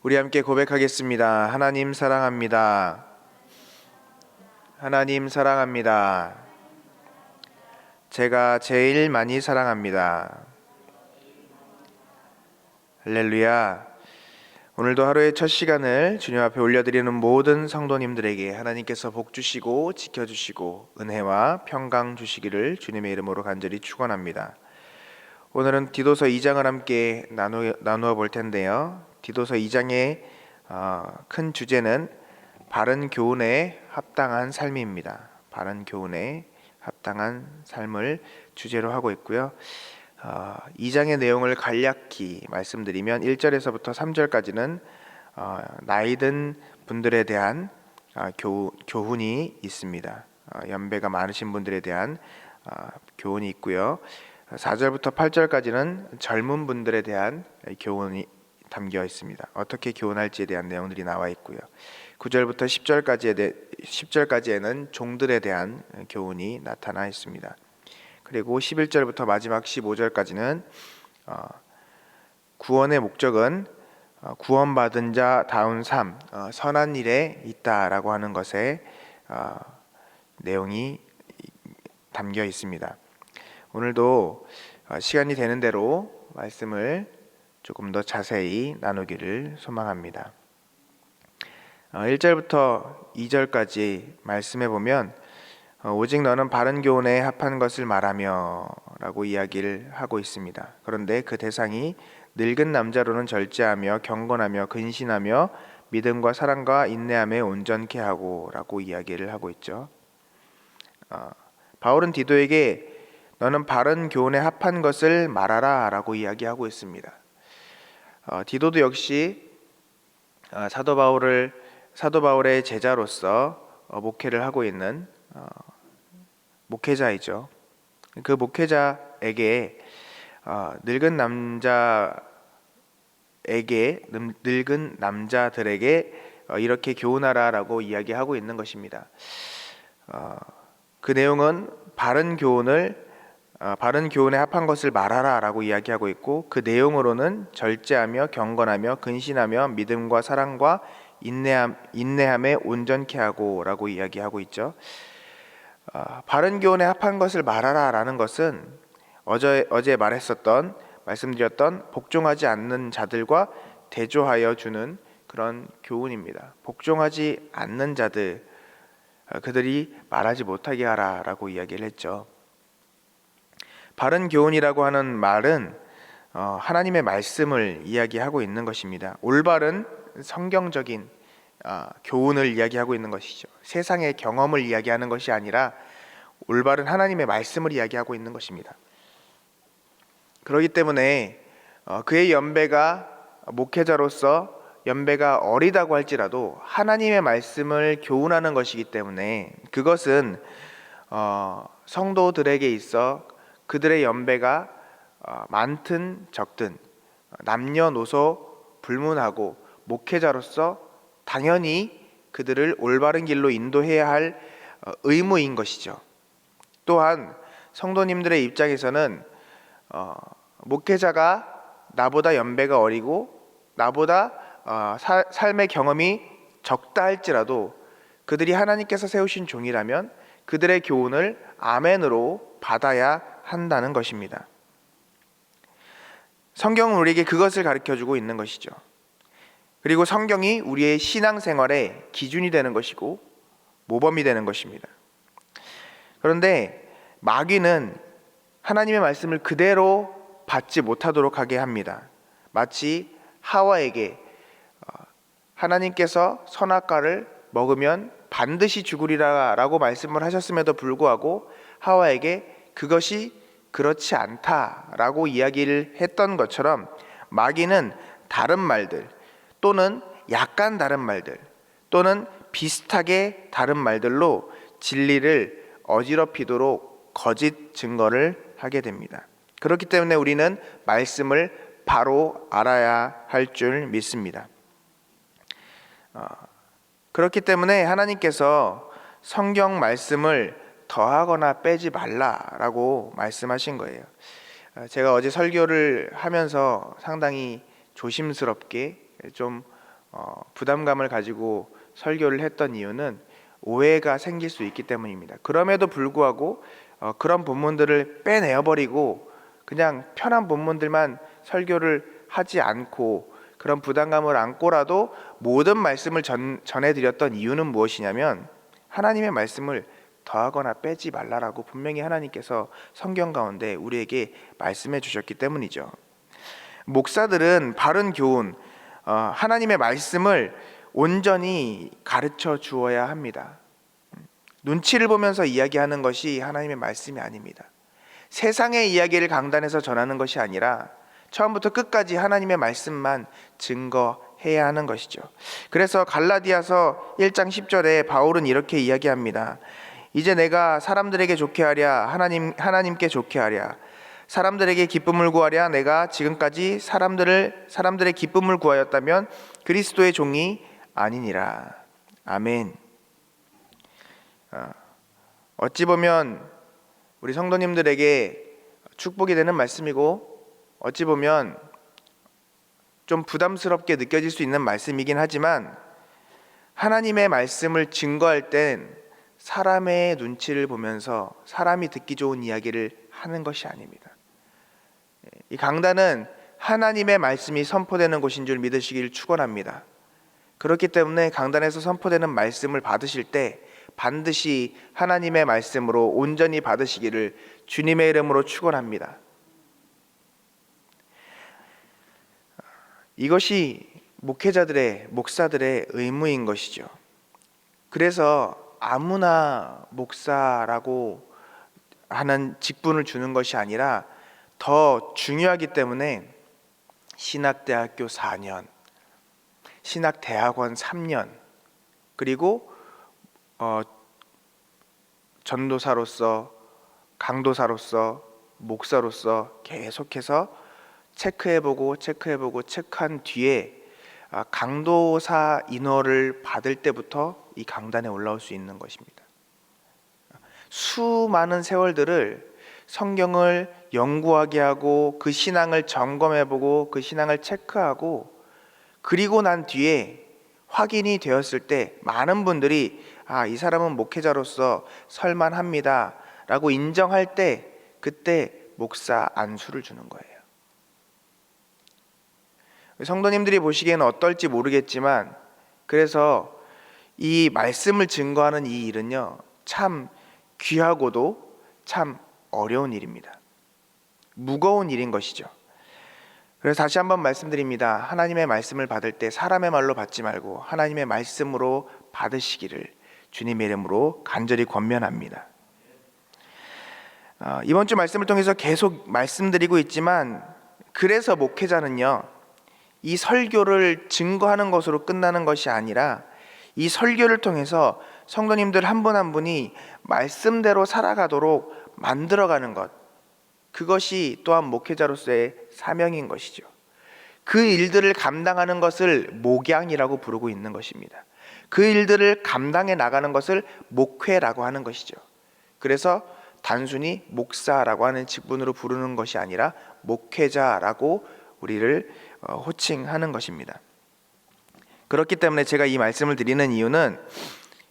우리 함께 고백하겠습니다. 하나님 사랑합니다. 하나님 사랑합니다. 제가 제일 많이 사랑합니다. 할렐루야. 오늘도 하루의 첫 시간을 주님 앞에 올려드리는 모든 성도님들에게 하나님께서 복 주시고 지켜 주시고 은혜와 평강 주시기를 주님의 이름으로 간절히 축원합니다. 오늘은 디도서 2장을 함께 나누, 나누어 볼 텐데요. 디도서 2장의 어, 큰 주제는 바른 교훈에 합당한 삶입니다. 바른 교훈에 합당한 삶을 주제로 하고 있고요. 어, 2장의 내용을 간략히 말씀드리면 1절에서부터 3절까지는 어, 나이든 분들에 대한 어, 교, 교훈이 있습니다. 어, 연배가 많으신 분들에 대한 어, 교훈이 있고요. 4절부터 8절까지는 젊은 분들에 대한 교훈이 담겨 있습니다. 어떻게 교훈할지에 대한 내용들이 나와 있고요. 9절부터 10절까지에 대, 10절까지에는 종들에 대한 교훈이 나타나 있습니다. 그리고 11절부터 마지막 15절까지는 어, 구원의 목적은 어, 구원받은 자 다운 삶, 어, 선한 일에 있다라고 하는 것에 어, 내용이 담겨 있습니다. 오늘도 어, 시간이 되는 대로 말씀을 조금 더 자세히 나누기를 소망합니다. 어, 1절부터 2절까지 말씀해 보면 어, 오직 너는 바른 교훈에 합한 것을 말하며라고 이야기를 하고 있습니다. 그런데 그 대상이 늙은 남자로는 절제하며 경건하며 근신하며 믿음과 사랑과 인내함에 온전케 하고라고 이야기를 하고 있죠. 어, 바울은 디도에게 너는 바른 교훈에 합한 것을 말하라라고 이야기하고 있습니다. 어, 디도도 역시 어, 사도 바울을 사도 바울의 제자로서 어, 목회를 하고 있는 어, 목회자이죠. 그 목회자에게 어, 늙은 남자에게 늙- 늙은 남자들에게 어, 이렇게 교훈하라라고 이야기하고 있는 것입니다. 어, 그 내용은 바른 교훈을 어, 바른 교훈에 합한 것을 말하라라고 이야기하고 있고 그 내용으로는 절제하며 경건하며 근신하며 믿음과 사랑과 인내함 인내함에 온전케 하고라고 이야기하고 있죠. 어, 바른 교훈에 합한 것을 말하라라는 것은 어제 어제 말했었던 말씀드렸던 복종하지 않는 자들과 대조하여 주는 그런 교훈입니다. 복종하지 않는 자들 어, 그들이 말하지 못하게 하라라고 이야기를 했죠. 바른 교훈이라고 하는 말은 어, 하나님의 말씀을 이야기하고 있는 것입니다. 올바른 성경적인 아, 교훈을 이야기하고 있는 것이죠. 세상의 경험을 이야기하는 것이 아니라 올바른 하나님의 말씀을 이야기하고 있는 것입니다. 그렇기 때문에 어, 그의 연배가 목회자로서 연배가 어리다고 할지라도 하나님의 말씀을 교훈하는 것이기 때문에 그것은 어, 성도들에게 있어 그들의 연배가 어, 많든 적든 남녀노소 불문하고 목회자로서 당연히 그들을 올바른 길로 인도해야 할 어, 의무인 것이죠. 또한 성도님들의 입장에서는 어, 목회자가 나보다 연배가 어리고 나보다 삶의 경험이 적다 할지라도 그들이 하나님께서 세우신 종이라면 그들의 교훈을 아멘으로 받아야 한다는 것입니다. 성경은 우리에게 그것을 가르쳐 주고 있는 것이죠. 그리고 성경이 우리의 신앙생활의 기준이 되는 것이고 모범이 되는 것입니다. 그런데 마귀는 하나님의 말씀을 그대로 받지 못하도록 하게 합니다. 마치 하와에게 어, 하나님께서 선악과를 먹으면 반드시 죽으리라라고 말씀을 하셨음에도 불구하고 하와에게 그것이 그렇지 않다라고 이야기를 했던 것처럼 마귀는 다른 말들 또는 약간 다른 말들 또는 비슷하게 다른 말들로 진리를 어지럽히도록 거짓 증거를 하게 됩니다. 그렇기 때문에 우리는 말씀을 바로 알아야 할 줄 믿습니다. 어, 그렇기 때문에 하나님께서 성경 말씀을 더하거나 빼지 말라라고 말씀하신 거예요. 어, 제가 어제 설교를 하면서 상당히 조심스럽게 좀 어, 부담감을 가지고 설교를 했던 이유는 오해가 생길 수 있기 때문입니다. 그럼에도 불구하고 어, 그런 본문들을 빼내어 버리고 그냥 편한 본문들만 설교를 하지 않고 그런 부담감을 안고라도 모든 말씀을 전, 전해드렸던 이유는 무엇이냐면 하나님의 말씀을 더하거나 빼지 말라라고 분명히 하나님께서 성경 가운데 우리에게 말씀해 주셨기 때문이죠. 목사들은 바른 교훈, 어, 하나님의 말씀을 온전히 가르쳐 주어야 합니다. 눈치를 보면서 이야기하는 것이 하나님의 말씀이 아닙니다. 세상의 이야기를 강단에서 전하는 것이 아니라 처음부터 끝까지 하나님의 말씀만 증거해야 하는 것이죠. 그래서 갈라디아서 1장 10절에 바울은 이렇게 이야기합니다. 이제 내가 사람들에게 좋게 하랴 하나님 하나님께 좋게 하랴 사람들에게 기쁨을 구하랴 내가 지금까지 사람들을 사람들의 기쁨을 구하였다면 그리스도의 종이 아니니라. 아멘. 어, 어찌 보면 우리 성도님들에게 축복이 되는 말씀이고 어찌 보면 좀 부담스럽게 느껴질 수 있는 말씀이긴 하지만 하나님의 말씀을 증거할 땐 사람의 눈치를 보면서 사람이 듣기 좋은 이야기를 하는 것이 아닙니다. 이 강단은 하나님의 말씀이 선포되는 곳인 줄 믿으시길 축원합니다. 그렇기 때문에 강단에서 선포되는 말씀을 받으실 때 반드시 하나님의 말씀으로 온전히 받으시기를 주님의 이름으로 축원합니다. 이것이 목회자들의 목사들의 의무인 것이죠. 그래서 아무나 목사라고 하는 직분을 주는 것이 아니라 더 중요하기 때문에 신학대학교 4년, 신학대학원 3년, 그리고 어, 전도사로서 강도사로서 목사로서 계속해서 체크해보고 체크해보고 체크한 뒤에 아, 강도사 인허를 받을 때부터 이 강단에 올라올 수 있는 것입니다. 수많은 세월들을 성경을 연구하게 하고 그 신앙을 점검해 보고 그 신앙을 체크하고 그리고 난 뒤에 확인이 되었을 때 많은 분들이 아, 이 사람은 목회자로서 설만합니다. 라고 인정할 때 그때 목사 안수를 주는 거예요. 성도님들이 보시기에는 어떨지 모르겠지만 그래서 이 말씀을 증거하는 이 일은요 참 귀하고도 참 어려운 일입니다. 무거운 일인 것이죠. 그래서 다시 한번 말씀드립니다. 하나님의 말씀을 받을 때 사람의 말로 받지 말고 하나님의 말씀으로 받으시기를 주님의 이름으로 간절히 권면합니다. 어, 이번 주 말씀을 통해서 계속 말씀드리고 있지만 그래서 목회자는요 이 설교를 증거하는 것으로 끝나는 것이 아니라 이 설교를 통해서 성도님들 한분한 분이 말씀대로 살아가도록 만들어가는 것 그것이 또한 목회자로서의 사명인 것이죠. 그 일들을 감당하는 것을 목양이라고 부르고 있는 것입니다. 그 일들을 감당해 나가는 것을 목회라고 하는 것이죠. 그래서 단순히 목사라고 하는 직분으로 부르는 것이 아니라 목회자라고 우리를 어, 호칭하는 것입니다. 그렇기 때문에 제가 이 말씀을 드리는 이유는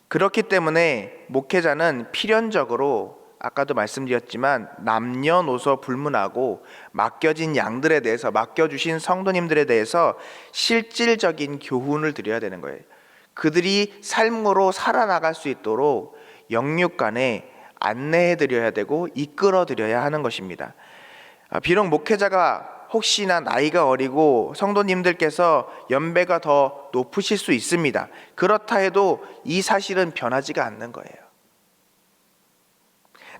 그렇기 때문에 목회자는 필연적으로 아까도 말씀드렸지만 남녀노소 불문하고 맡겨진 양들에 대해서 맡겨주신 성도님들에 대해서 실질적인 교훈을 드려야 되는 거예요. 그들이 삶으로 살아나갈 수 있도록 영육 간에 안내해 드려야 되고 이끌어 드려야 하는 것입니다. 아, 비록 목회자가 혹시나 나이가 어리고 성도님들께서 연배가 더 높으실 수 있습니다. 그렇다 해도 이 사실은 변하지가 않는 거예요.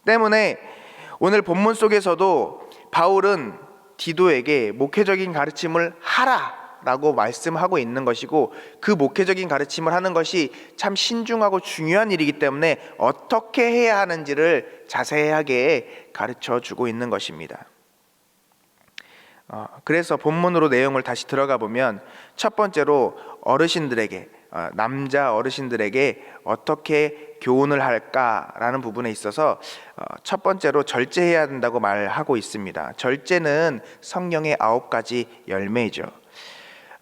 때문에 오늘 본문 속에서도 바울은 디도에게 목회적인 가르침을 하라 라고 말씀하고 있는 것이고 그 목회적인 가르침을 하는 것이 참 신중하고 중요한 일이기 때문에 어떻게 해야 하는지를 자세하게 가르쳐 주고 있는 것입니다. 어, 그래서 본문으로 내용을 다시 들어가 보면 첫 번째로 어르신들에게 어, 남자 어르신들에게 어떻게 교훈을 할까라는 부분에 있어서 어, 첫 번째로 절제해야 된다고 말하고 있습니다. 절제는 성령의 아홉 가지 열매이죠.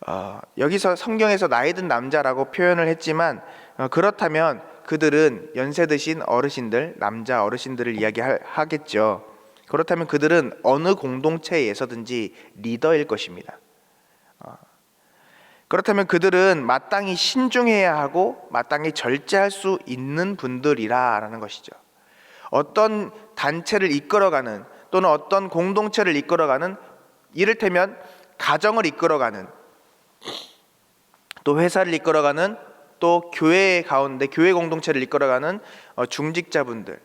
어, 여기서 성경에서 나이 든 남자라고 표현을 했지만 어, 그렇다면 그들은 연세 드신 어르신들, 남자 어르신들을 이야기하겠죠. 그렇다면 그들은 어느 공동체에서든지 리더일 것입니다. 어, 그렇다면 그들은 마땅히 신중해야 하고 마땅히 절제할 수 있는 분들이라라는 것이죠. 어떤 단체를 이끌어가는 또는 어떤 공동체를 이끌어가는 이를테면 가정을 이끌어가는 또 회사를 이끌어가는 또 교회 가운데 교회 공동체를 이끌어가는 어, 중직자분들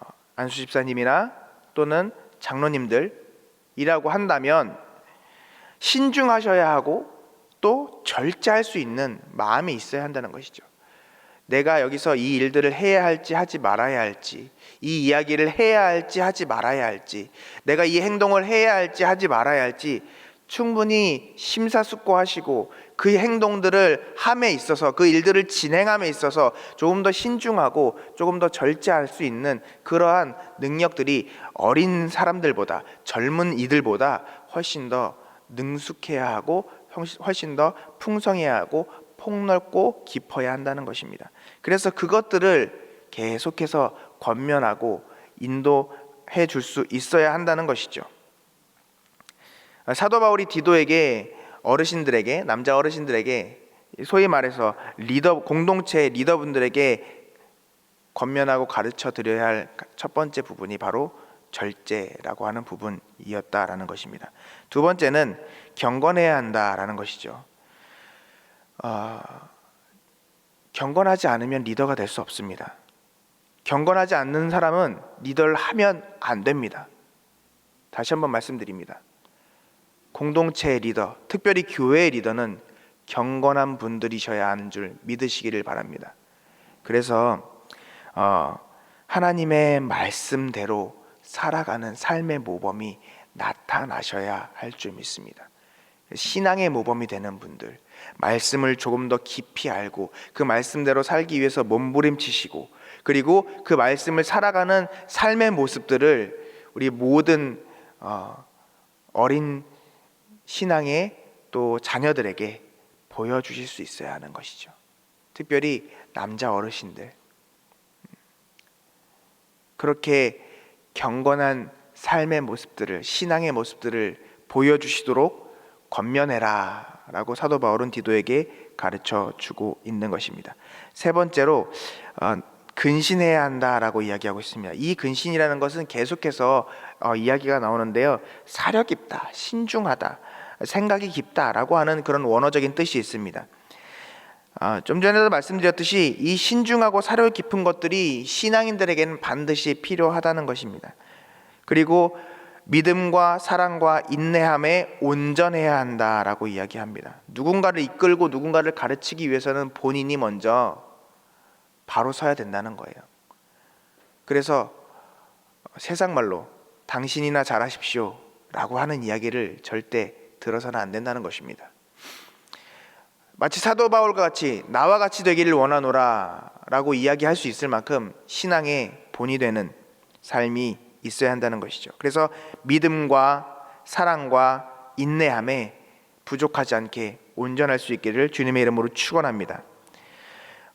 어, 안수 집사님이나 또는 장로님들이라고 한다면 신중하셔야 하고 또 절제할 수 있는 마음이 있어야 한다는 것이죠. 내가 여기서 이 일들을 해야 할지 하지 말아야 할지, 이 이야기를 해야 할지 하지 말아야 할지, 내가 이 행동을 해야 할지 하지 말아야 할지 충분히 심사숙고하시고 그 행동들을 함에 있어서 그 일들을 진행함에 있어서 조금 더 신중하고 조금 더 절제할 수 있는 그러한 능력들이 어린 사람들보다 젊은 이들보다 훨씬 더 능숙해야 하고 훨씬 더 풍성해야 하고 폭넓고 깊어야 한다는 것입니다. 그래서 그것들을 계속해서 권면하고 인도해 줄 수 있어야 한다는 것이죠. 사도 바울이 디도에게 어르신들에게 남자 어르신들에게 소위 말해서 리더 공동체 리더분들에게 권면하고 가르쳐 드려야 할 첫 번째 부분이 바로 절제라고 하는 부분이었다라는 것입니다. 두 번째는 경건해야 한다라는 것이죠. 어, 경건하지 않으면 리더가 될 수 없습니다. 경건하지 않는 사람은 리더를 하면 안 됩니다. 다시 한번 말씀드립니다. 공동체의 리더, 특별히 교회의 리더는 경건한 분들이셔야 하는 줄 믿으시기를 바랍니다. 그래서 어, 하나님의 말씀대로 살아가는 삶의 모범이 나타나셔야 할 줄 믿습니다. 신앙의 모범이 되는 분들, 말씀을 조금 더 깊이 알고 그 말씀대로 살기 위해서 몸부림치시고 그리고 그 말씀을 살아가는 삶의 모습들을 우리 모든 어, 어린 신앙의 또 자녀들에게 보여주실 수 있어야 하는 것이죠. 특별히 남자 어르신들 그렇게 경건한 삶의 모습들을 신앙의 모습들을 보여주시도록 권면해라 라고 사도 바울은 디도에게 가르쳐 주고 있는 것입니다. 세 번째로 어, 근신해야 한다라고 이야기하고 있습니다. 이 근신이라는 것은 계속해서 어, 이야기가 나오는데요. 사려 깊다, 신중하다, 생각이 깊다라고 하는 그런 원어적인 뜻이 있습니다. 아, 좀 전에도 말씀드렸듯이 이 신중하고 사려 깊은 것들이 신앙인들에게는 반드시 필요하다는 것입니다. 그리고 믿음과 사랑과 인내함에 온전해야 한다라고 이야기합니다. 누군가를 이끌고 누군가를 가르치기 위해서는 본인이 먼저 바로 서야 된다는 거예요. 그래서 세상 말로 당신이나 잘하십시오라고 하는 이야기를 절대 들어서는 안 된다는 것입니다. 마치 사도 바울과 같이 나와 같이 되기를 원하노라라고 이야기할 수 있을 만큼 신앙의 본이 되는 삶이 있어야 한다는 것이죠. 그래서 믿음과 사랑과 인내함에 부족하지 않게 온전할 수 있기를 주님의 이름으로 축원합니다.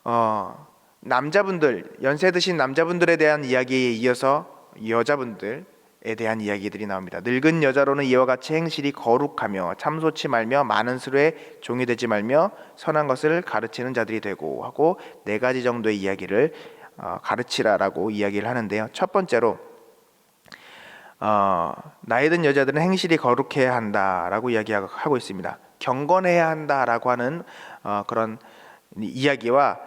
어, 남자분들 연세 드신 남자분들에 대한 이야기에 이어서 여자분들 에 대한 이야기들이 나옵니다. 늙은 여자로는 이와 같이 행실이 거룩하며 참소치 말며 많은 수레 종이 되지 말며 선한 것을 가르치는 자들이 되고 하고 네 가지 정도의 이야기를 어, 가르치라라고 이야기를 하는데요. 첫 번째로 어, 나이 든 여자들은 행실이 거룩해야 한다라고 이야기하고 있습니다. 경건해야 한다라고 하는 어, 그런 이야기와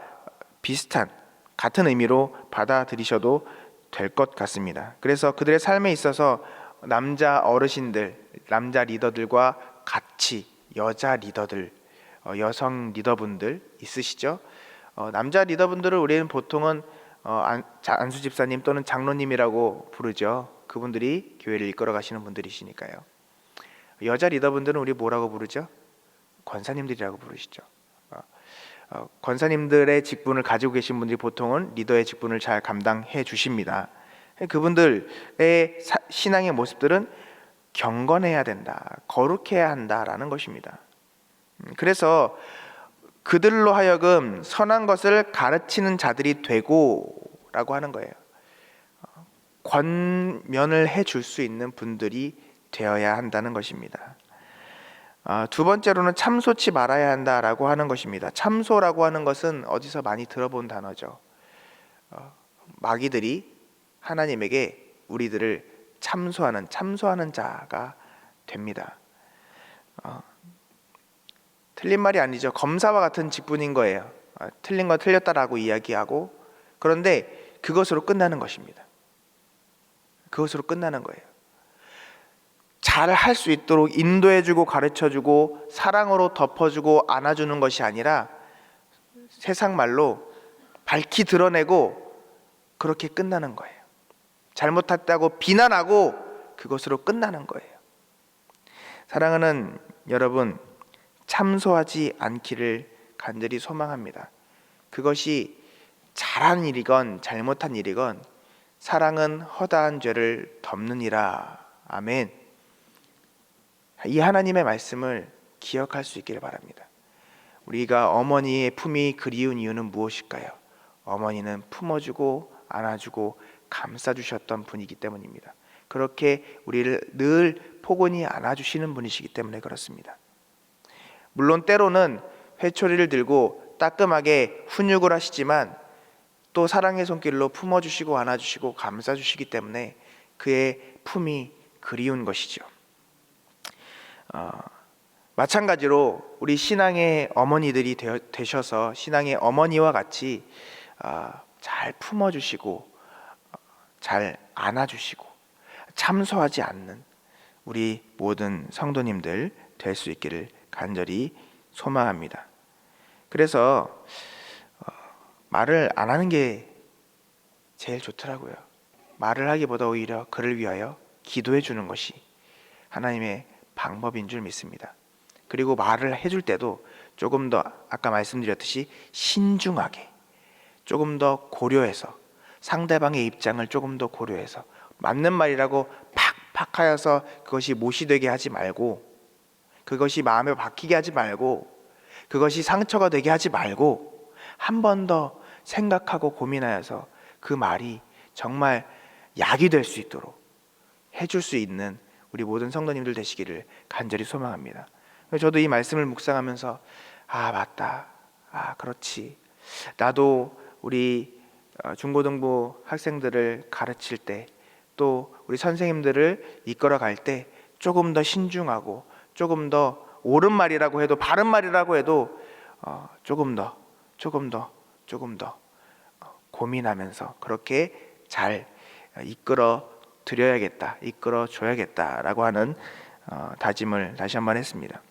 비슷한 같은 의미로 받아들이셔도 될 것 같습니다. 그래서 그들의 삶에 있어서 남자 어르신들, 남자 리더들과 같이 여자 리더들, 어, 여성 리더분들 있으시죠? 어, 남자 리더분들을 우리는 보통은 어, 안, 안수 집사님 또는 장로님이라고 부르죠. 그분들이 교회를 이끌어 가시는 분들이시니까요. 여자 리더분들은 우리 뭐라고 부르죠? 권사님들이라고 부르시죠. 어, 어, 권사님들의 직분을 가지고 계신 분들이 보통은 리더의 직분을 잘 감당해 주십니다. 그분들의 사, 신앙의 모습들은 경건해야 된다, 거룩해야 한다라는 것입니다. 음, 그래서 그들로 하여금 선한 것을 가르치는 자들이 되고라고 하는 거예요. 어, 권면을 해줄 수 있는 분들이 되어야 한다는 것입니다. 아, 두 번째로는 참소치 말아야 한다라고 하는 것입니다. 참소라고 하는 것은 어디서 많이 들어본 단어죠. 어, 마귀들이 하나님에게 우리들을 참소하는 참소하는 자가 됩니다. 어, 틀린 말이 아니죠. 검사와 같은 직분인 거예요. 아, 틀린 건 틀렸다라고 이야기하고 그런데 그것으로 끝나는 것입니다. 그것으로 끝나는 거예요. 잘 할 수 있도록 인도해주고 가르쳐주고 사랑으로 덮어주고 안아주는 것이 아니라 세상 말로 밝히 드러내고 그렇게 끝나는 거예요. 잘못했다고 비난하고 그것으로 끝나는 거예요. 사랑하는 여러분, 참소하지 않기를 간절히 소망합니다. 그것이 잘한 일이건 잘못한 일이건 사랑은 허다한 죄를 덮느니라. 아멘. 이 하나님의 말씀을 기억할 수 있기를 바랍니다. 우리가 어머니의 품이 그리운 이유는 무엇일까요? 어머니는 품어주고 안아주고 감싸주셨던 분이기 때문입니다. 그렇게 우리를 늘 포근히 안아주시는 분이시기 때문에 그렇습니다. 물론 때로는 회초리를 들고 따끔하게 훈육을 하시지만 또 사랑의 손길로 품어주시고 안아주시고 감싸주시기 때문에 그의 품이 그리운 것이죠. 어, 마찬가지로 우리 신앙의 어머니들이 되셔서 신앙의 어머니와 같이 어, 잘 품어주시고 어, 잘 안아주시고 참소하지 않는 우리 모든 성도님들 될 수 있기를 간절히 소망합니다. 그래서 어, 말을 안 하는 게 제일 좋더라고요. 말을 하기보다 오히려 그를 위하여 기도해 주는 것이 하나님의 방법인 줄 믿습니다. 그리고 말을 해줄 때도 조금 더 아까 말씀드렸듯이 신중하게 조금 더 고려해서 상대방의 입장을 조금 더 고려해서 맞는 말이라고 팍팍 하여서 그것이 못이 되게 하지 말고 그것이 마음에 박히게 하지 말고 그것이 상처가 되게 하지 말고 한 번 더 생각하고 고민하여서 그 말이 정말 약이 될 수 있도록 해줄 수 있는 우리 모든 성도님들 되시기를 간절히 소망합니다. 저도 이 말씀을 묵상하면서 아 맞다, 아 그렇지. 나도 우리 어, 중고등부 학생들을 가르칠 때 또 우리 선생님들을 이끌어 갈 때 조금 더 신중하고 조금 더 옳은 말이라고 해도 바른 말이라고 해도 어, 조금 더 조금 더 조금 더 어, 고민하면서 그렇게 잘 이끌어 드려야겠다 이끌어 줘야겠다라고 하는 어, 다짐을 다시 한번 했습니다.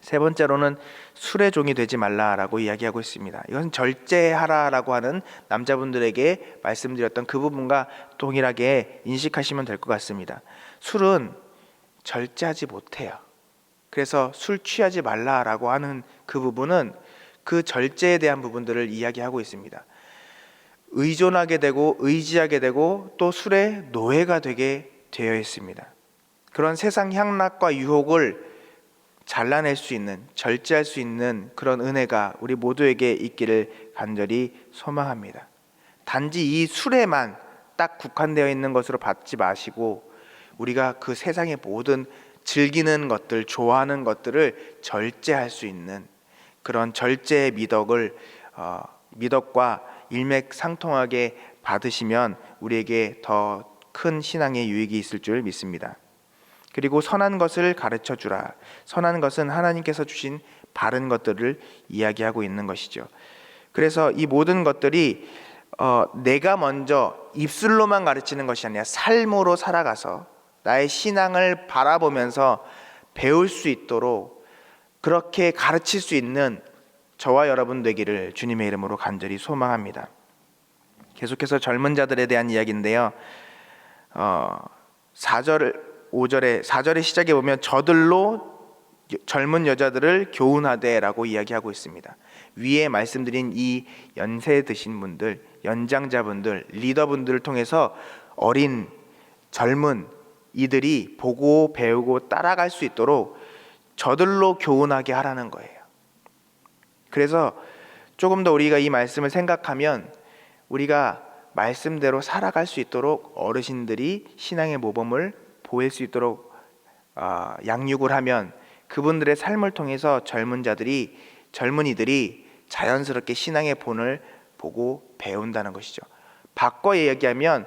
세 번째로는 술의 종이 되지 말라라고 이야기하고 있습니다. 이것은 절제하라라고 하는 남자분들에게 말씀드렸던 그 부분과 동일하게 인식하시면 될 것 같습니다. 술은 절제하지 못해요. 그래서 술 취하지 말라라고 하는 그 부분은 그 절제에 대한 부분들을 이야기하고 있습니다. 의존하게 되고 의지하게 되고 또 술의 노예가 되게 되어 있습니다. 그런 세상 향락과 유혹을 잘라낼 수 있는 절제할 수 있는 그런 은혜가 우리 모두에게 있기를 간절히 소망합니다. 단지 이 술에만 딱 국한되어 있는 것으로 받지 마시고 우리가 그 세상의 모든 즐기는 것들, 좋아하는 것들을 절제할 수 있는 그런 절제의 미덕을 어, 미덕과 일맥상통하게 받으시면 우리에게 더 큰 신앙의 유익이 있을 줄 믿습니다. 그리고 선한 것을 가르쳐 주라. 선한 것은 하나님께서 주신 바른 것들을 이야기하고 있는 것이죠. 그래서 이 모든 것들이 어, 내가 먼저 입술로만 가르치는 것이 아니라 삶으로 살아가서 나의 신앙을 바라보면서 배울 수 있도록 그렇게 가르칠 수 있는 저와 여러분 되기를 주님의 이름으로 간절히 소망합니다. 계속해서 젊은 자들에 대한 이야기인데요. 어, 4절 5절에 4절의 시작에 보면 저들로 젊은 여자들을 교훈하되라고 이야기하고 있습니다. 위에 말씀드린 이 연세 드신 분들, 연장자분들, 리더분들을 통해서 어린 젊은 이들이 보고 배우고 따라갈 수 있도록 저들로 교훈하게 하라는 거예요. 그래서 조금 더 우리가 이 말씀을 생각하면 우리가 말씀대로 살아갈 수 있도록 어르신들이 신앙의 모범을 보일 수 있도록 아, 양육을 하면 그분들의 삶을 통해서 젊은 자들이 젊은이들이 자연스럽게 신앙의 본을 보고 배운다는 것이죠. 바꿔 얘기하면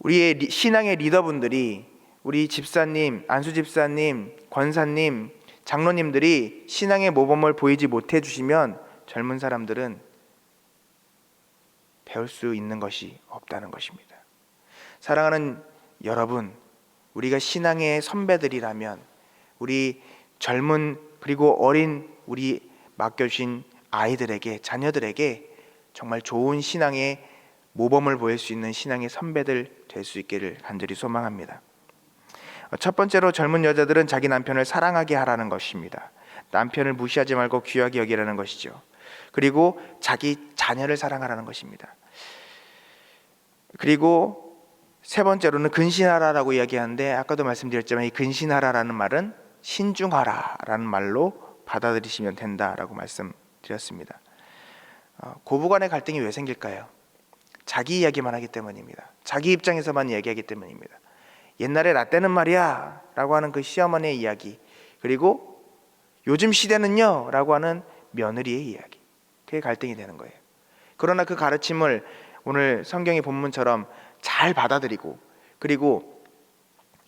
우리의 리- 신앙의 리더분들이 우리 집사님, 안수 집사님, 권사님, 장로님들이 신앙의 모범을 보이지 못해 주시면 젊은 사람들은 배울 수 있는 것이 없다는 것입니다. 사랑하는 여러분, 우리가 신앙의 선배들이라면 우리 젊은 그리고 어린 우리 맡겨주신 아이들에게 자녀들에게 정말 좋은 신앙의 모범을 보일 수 있는 신앙의 선배들 될 수 있기를 간절히 소망합니다. 첫 번째로 젊은 여자들은 자기 남편을 사랑하게 하라는 것입니다. 남편을 무시하지 말고 귀하게 여기라는 것이죠. 그리고 자기 자녀를 사랑하라는 것입니다. 그리고 세 번째로는 근신하라라고 이야기하는데 아까도 말씀드렸지만 이 근신하라라는 말은 신중하라라는 말로 받아들이시면 된다라고 말씀드렸습니다. 어, 고부간의 갈등이 왜 생길까요? 자기 이야기만 하기 때문입니다. 자기 입장에서만 이야기하기 때문입니다. 옛날에 나 때는 말이야 라고 하는 그 시어머니의 이야기 그리고 요즘 시대는요 라고 하는 며느리의 이야기 그게 갈등이 되는 거예요. 그러나 그 가르침을 오늘 성경의 본문처럼 잘 받아들이고 그리고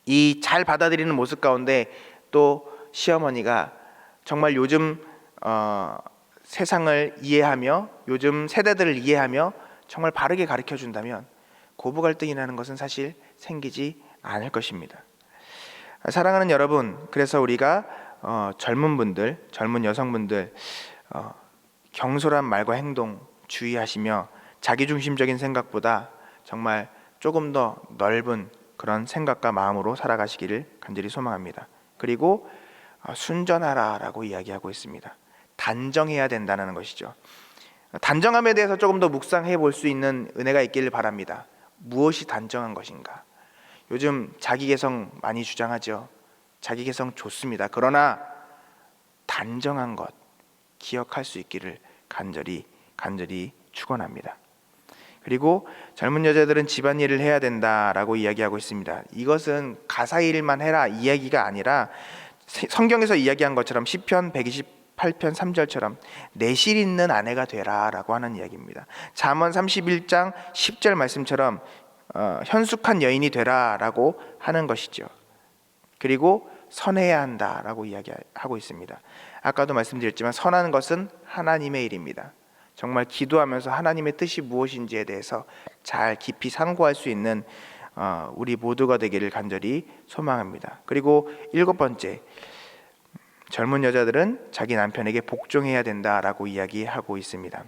이 잘 받아들이는 모습 가운데 또 시어머니가 정말 요즘 어, 세상을 이해하며 요즘 세대들을 이해하며 정말 바르게 가르쳐 준다면 고부 갈등이라는 것은 사실 생기지 않을 것입니다. 사랑하는 여러분, 그래서 우리가 어, 젊은 분들, 젊은 여성분들 어, 경솔한 말과 행동 주의하시며 자기중심적인 생각보다 정말 조금 더 넓은 그런 생각과 마음으로 살아가시기를 간절히 소망합니다. 그리고 어, 순전하라라고 이야기하고 있습니다. 단정해야 된다는 것이죠. 단정함에 대해서 조금 더 묵상해 볼 수 있는 은혜가 있기를 바랍니다. 무엇이 단정한 것인가? 요즘 자기 개성 많이 주장하죠. 자기 개성 좋습니다. 그러나 단정한 것 기억할 수 있기를 간절히 간절히 축원합니다. 그리고 젊은 여자들은 집안일을 해야 된다라고 이야기하고 있습니다. 이것은 가사 일만 해라 이야기가 아니라 세- 성경에서 이야기한 것처럼 시편 128편 3절처럼 내실 있는 아내가 되라라고 하는 이야기입니다. 잠언 31장 10절 말씀처럼 어, 현숙한 여인이 되라라고 하는 것이죠. 그리고 선해야 한다라고 이야기하고 있습니다. 아까도 말씀드렸지만 선한 것은 하나님의 일입니다. 정말 기도하면서 하나님의 뜻이 무엇인지에 대해서 잘 깊이 상고할 수 있는 어, 우리 모두가 되기를 간절히 소망합니다. 그리고 일곱 번째 젊은 여자들은 자기 남편에게 복종해야 된다라고 이야기하고 있습니다.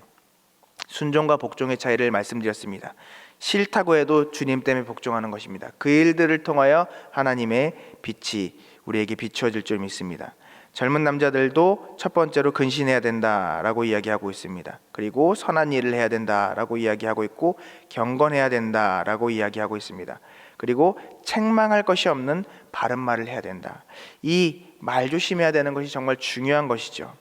순종과 복종의 차이를 말씀드렸습니다. 싫다고 해도 주님 때문에 복종하는 것입니다. 그 일들을 통하여 하나님의 빛이 우리에게 비추어질 줄 믿습니다. 젊은 남자들도 첫 번째로 근신해야 된다라고 이야기하고 있습니다. 그리고 선한 일을 해야 된다라고 이야기하고 있고 경건해야 된다라고 이야기하고 있습니다. 그리고 책망할 것이 없는 바른 말을 해야 된다. 이 말 조심해야 되는 것이 정말 중요한 것이죠.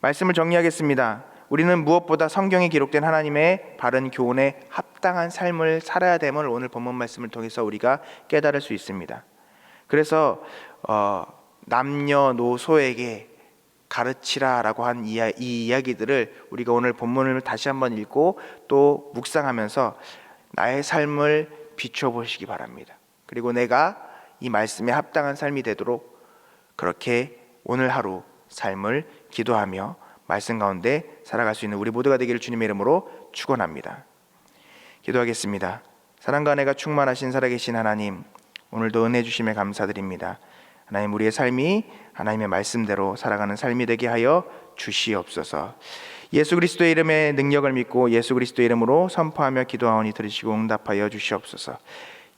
말씀을 정리하겠습니다. 우리는 무엇보다 성경에 기록된 하나님의 바른 교훈에 합당한 삶을 살아야 됨을 오늘 본문 말씀을 통해서 우리가 깨달을 수 있습니다. 그래서 어, 남녀노소에게 가르치라라고 한 이 이야기들을 우리가 오늘 본문을 다시 한번 읽고 또 묵상하면서 나의 삶을 비춰 보시기 바랍니다. 그리고 내가 이 말씀에 합당한 삶이 되도록 그렇게 오늘 하루 삶을 기도하며 말씀 가운데 살아갈 수 있는 우리 모두가 되기를 주님의 이름으로 축원합니다. 기도하겠습니다. 사랑과 은혜가 충만하신 살아계신 하나님, 오늘도 은혜 주심에 감사드립니다. 하나님 우리의 삶이 하나님의 말씀대로 살아가는 삶이 되게 하여 주시옵소서. 예수 그리스도의 이름의 능력을 믿고 예수 그리스도의 이름으로 선포하며 기도하오니 들으시고 응답하여 주시옵소서.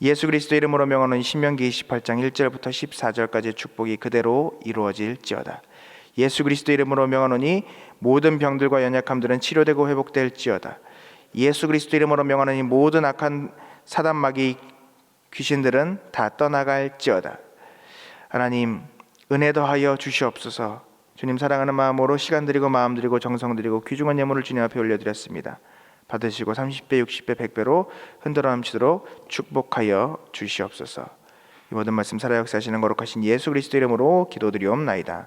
예수 그리스도의 이름으로 명하는 신명기 28장 1절부터 14절까지의 축복이 그대로 이루어질지어다. 예수 그리스도 이름으로 명하노니 모든 병들과 연약함들은 치료되고 회복될지어다. 예수 그리스도 이름으로 명하노니 모든 악한 사단 마귀 귀신들은 다 떠나갈지어다. 하나님 은혜 더하여 주시옵소서. 주님 사랑하는 마음으로 시간 드리고 마음 드리고 정성 드리고 귀중한 예물을 주님 앞에 올려드렸습니다. 받으시고 30배, 60배, 100배로 흔들어 넘치도록 축복하여 주시옵소서. 이 모든 말씀 살아 역사하시는 거룩하신 예수 그리스도 이름으로 기도드리옵나이다.